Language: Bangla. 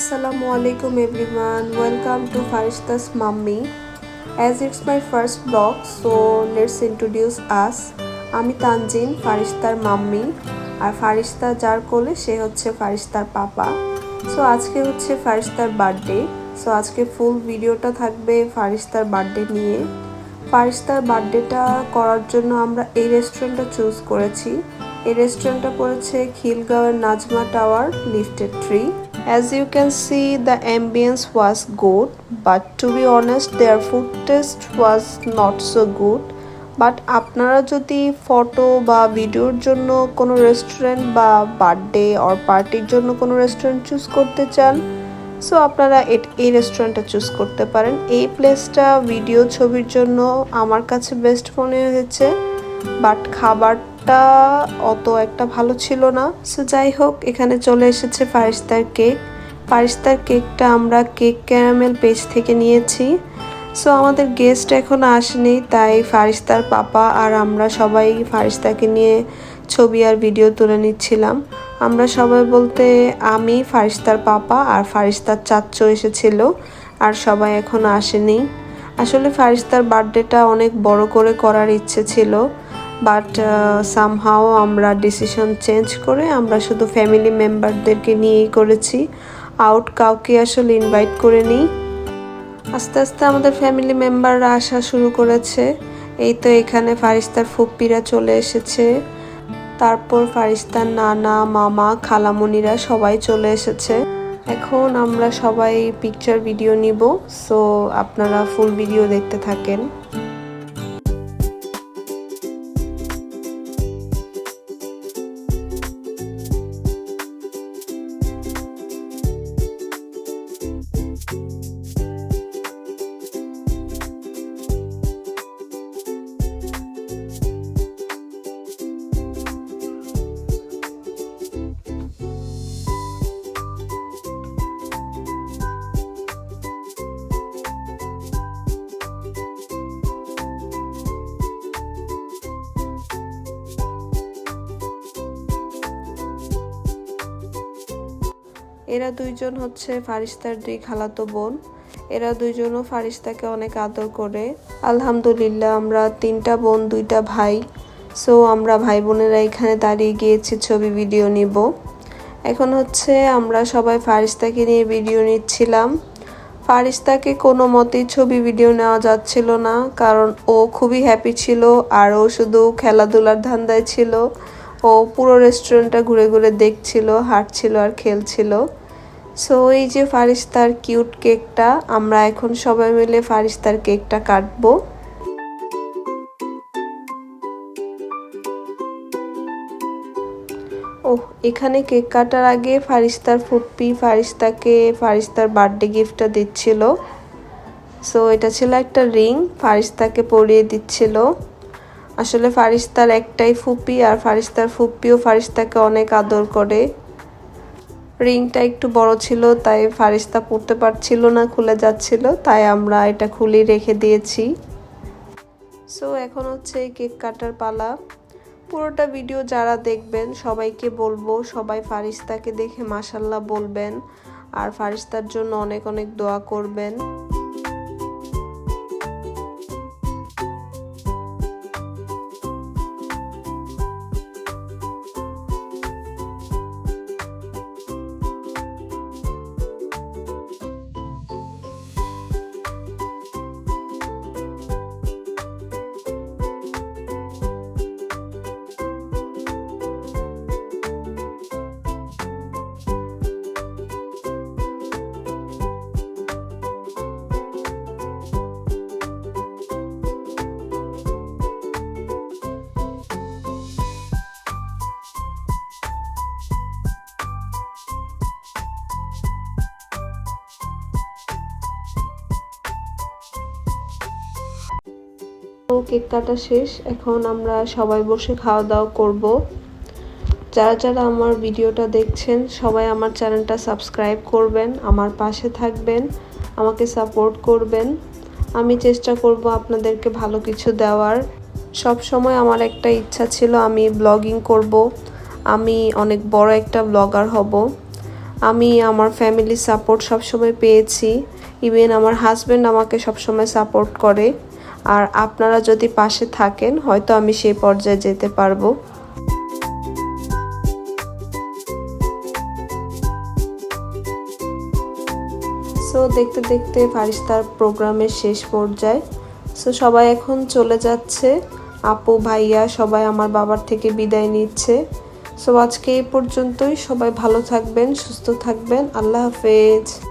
Assalamu আলাইকুম everyone. Welcome to Farishta's mummy as it's my first vlog, so let's introduce us. আমি তানজিন ফারিস্তার মাম্মি। আর ফারিস্তা যার কোলে সে হচ্ছে ফারিস্তার পাপা। সো আজকে হচ্ছে ফারিস্তার বার্থডে সো আজকে ফুল ভিডিওটা থাকবে ফারিস্তার বার্থডে নিয়ে। ফারিস্তার বার্থডেটা করার জন্য আমরা এই রেস্টুরেন্টটা চুজ করেছি। এই রেস্টুরেন্টটা পড়েছে খিলগাঁওয়ের Nazma tower lifted tree As you can see, the ambience was good, but to be honest, their food taste was not so good. But আপনারা যদি ফটো বা ভিডিওর জন্য কোনো রেস্টুরেন্ট বা বার্থডে অর পার্টির জন্য কোনো রেস্টুরেন্ট চুজ করতে চান সো আপনারা এই রেস্টুরেন্টটা চুজ করতে পারেন এই প্লেসটা ভিডিও ছবির জন্য আমার কাছে বেস্ট মনে হয়েছে বাট খাবারটা অত একটা ভালো ছিল না। সো যাই হোক এখানে চলে এসেছে ফারিস্তার কেক ফারিস্তার কেকটা আমরা কেক ক্যারামেল পেজ থেকে নিয়েছি। সো আমাদের গেস্ট এখন আসেনি, তাই ফারিস্তার পাপা আর আমরা সবাই ফারিস্তাকে নিয়ে ছবি আর ভিডিও তুলে নিচ্ছিলাম। আমরা সবাই বলতে আমি ফারিস্তার পাপা আর ফারিস্তার চাচ্চু এসেছিল আর সবাই এখন আসেনি। আসলে ফারিস্তার বার্থডেটা অনেক বড় করে করার ইচ্ছে ছিল। বাট সামহাও আমরা ডিসিশন চেঞ্জ করে আমরা শুধু ফ্যামিলি মেম্বারদেরকে নিয়েই করেছি। আউট কাউকে আসলে ইনভাইট করে নিই। আস্তে আস্তে আমাদের ফ্যামিলি মেম্বাররা আসা শুরু করেছে। এই তো এখানে ফারিস্তার ফুপ্পিরা চলে এসেছে। তারপর ফারিস্তার নানা, মামা খালামণিরা সবাই চলে এসেছে। এখন আমরা সবাই পিকচার ভিডিও নিব। সো আপনারা ফুল ভিডিও দেখতে থাকেন। এরা দুইজন হচ্ছে ফারিস্তার দুই খালাতো বোন। এরা দুইজনও ফারিস্তাকে অনেক আদর করে। আলহামদুলিল্লাহ, আমরা তিনটা বোন, দুইটা ভাই। সো আমরা ভাই বোনেরা এখানে দাঁড়িয়ে গিয়েছি, ছবি, ভিডিও নিব। এখন হচ্ছে আমরা সবাই ফারিস্তাকে নিয়ে ভিডিও নিচ্ছিলাম। ফারিস্তাকে কোনো মতেই ছবি, ভিডিও নেওয়া যাচ্ছিল না, কারণ ও খুবই হ্যাপি ছিল, আর ও শুধু খেলাধুলার ধান্দায় ছিল। ও পুরো রেস্টুরেন্টটা ঘুরে ঘুরে দেখছিল, হাঁটছিল আর খেলছিল। সো এই যে ফারিস্তার কিউট কেকটা আমরা এখন সবাই মিলে ফারিস্তার কেকটা কাটবো। ওহ, এখানে কেক কাটার আগে ফারিস্তার ফুপ্পি ফারিস্তাকে ফারিস্তার বার্থডে গিফটটা দিচ্ছিল। সো এটা ছিল একটা রিং ফারিস্তাকে পরিয়ে দিচ্ছিল। আসলে ফারিস্তার একটাই ফুপি আর ফারিস্তার ফুপ্পিও ফারিস্তাকে অনেক আদর করে। রিংটা একটু বড় ছিল, তাই ফারিস্তা পড়তে পারছিল না, খুলে যাচ্ছিল, তাই আমরা এটা খুলে রেখে দিয়েছি। সো এখন হচ্ছে কেক কাটার পালা। পুরোটা ভিডিও যারা দেখবেন, সবাইকে বলব, সবাই ফারিস্তাকে দেখে মাসাল্লাহ বলবেন, আর ফারিস্তার জন্য অনেক অনেক দোয়া করবেন। কেক কাটা শেষ, এখন আমরা সবাই বসে খাওয়া দাওয়া করব। যারা যারা আমার ভিডিওটা দেখছেন, সবাই আমার চ্যানেলটা সাবস্ক্রাইব করবেন, আমার পাশে থাকবেন, আমাকে সাপোর্ট করবেন। আমি চেষ্টা করব আপনাদেরকে ভালো কিছু দেওয়ার। সব সময় আমার একটা ইচ্ছা ছিল, আমি ব্লগিং করব। আমি অনেক বড় একটা ব্লগার হব। আমি আমার ফ্যামিলি সাপোর্ট সবসময় পেয়েছি। ইভেন আমার হাজব্যান্ড আমাকে সবসময় সাপোর্ট করে। আর আপনারা যদি পাশে থাকেন, হয়তো আমি সেই পর্যায়ে যেতে পারব। সো দেখতে দেখতে ফারিস্তার প্রোগ্রামের শেষ পর্যায়ে। সো সবাই এখন চলে যাচ্ছে। আপু, ভাইয়া সবাই আমার বাবার থেকে বিদায় নিচ্ছে। সো আজকে এই পর্যন্তই। সবাই ভালো থাকবেন, সুস্থ থাকবেন। আল্লাহ হাফেজ।